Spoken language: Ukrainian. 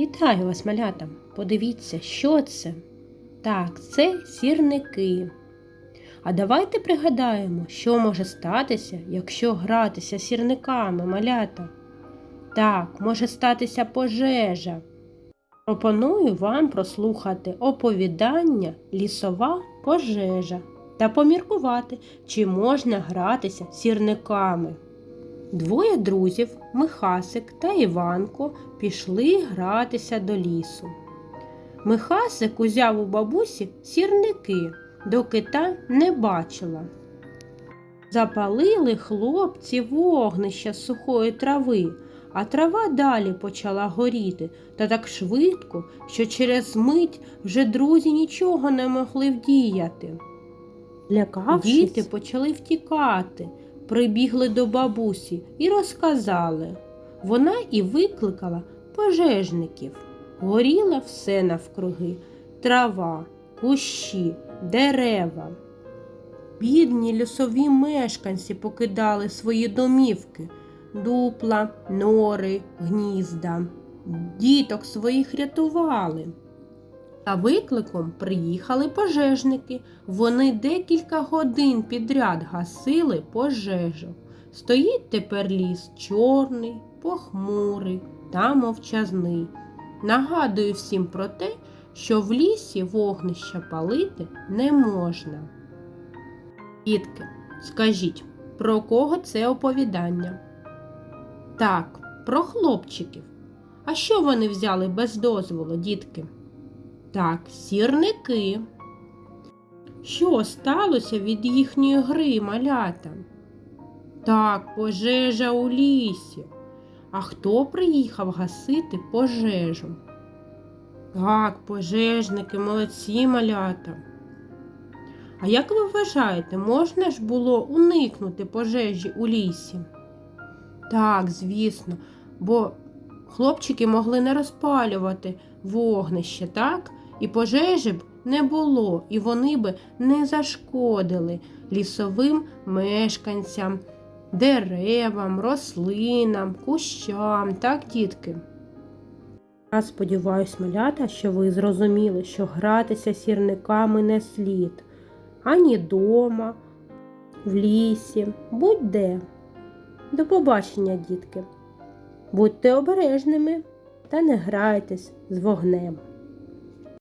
Вітаю вас, малята! Подивіться, що це? Так, це сірники. А давайте пригадаємо, що може статися, якщо гратися сірниками, малята. Так, може статися пожежа. Пропоную вам прослухати оповідання Лісова пожежа та поміркувати, чи можна гратися сірниками. Двоє друзів, Михасик та Іванко, пішли гратися до лісу. Михасик узяв у бабусі сірники, доки та не бачила. Запалили хлопці вогнища з сухої трави, а трава далі почала горіти та так швидко, що через мить вже друзі нічого не могли вдіяти. Лякавшись, Діти почали втікати, прибігли до бабусі і розказали. Вона і викликала пожежників. Горіло все навкруги трава, кущі, дерева. Бідні лісові мешканці покидали свої домівки, дупла, нори, гнізда. Діток своїх рятували. За викликом приїхали пожежники. Вони декілька годин підряд гасили пожежу. Стоїть тепер ліс чорний, похмурий та мовчазний. Нагадую всім про те, що в лісі вогнища палити не можна. Дітки, скажіть, про кого це оповідання? Так, про хлопчиків. А що вони взяли без дозволу, дітки? Так, сірники. Що сталося від їхньої гри, малята? Так, пожежа у лісі. А хто приїхав гасити пожежу? Так, пожежники, молодці малята. А як ви вважаєте, можна ж було уникнути пожежі у лісі? Так, звісно, бо хлопчики могли не розпалювати вогнище, так? І пожежі б не було, і вони би не зашкодили лісовим мешканцям, деревам, рослинам, кущам, так, дітки? Я сподіваюсь, малята, що ви зрозуміли, що гратися сірниками не слід ані дома, в лісі, будь-де. До побачення, дітки. Будьте обережними та не грайтесь з вогнем.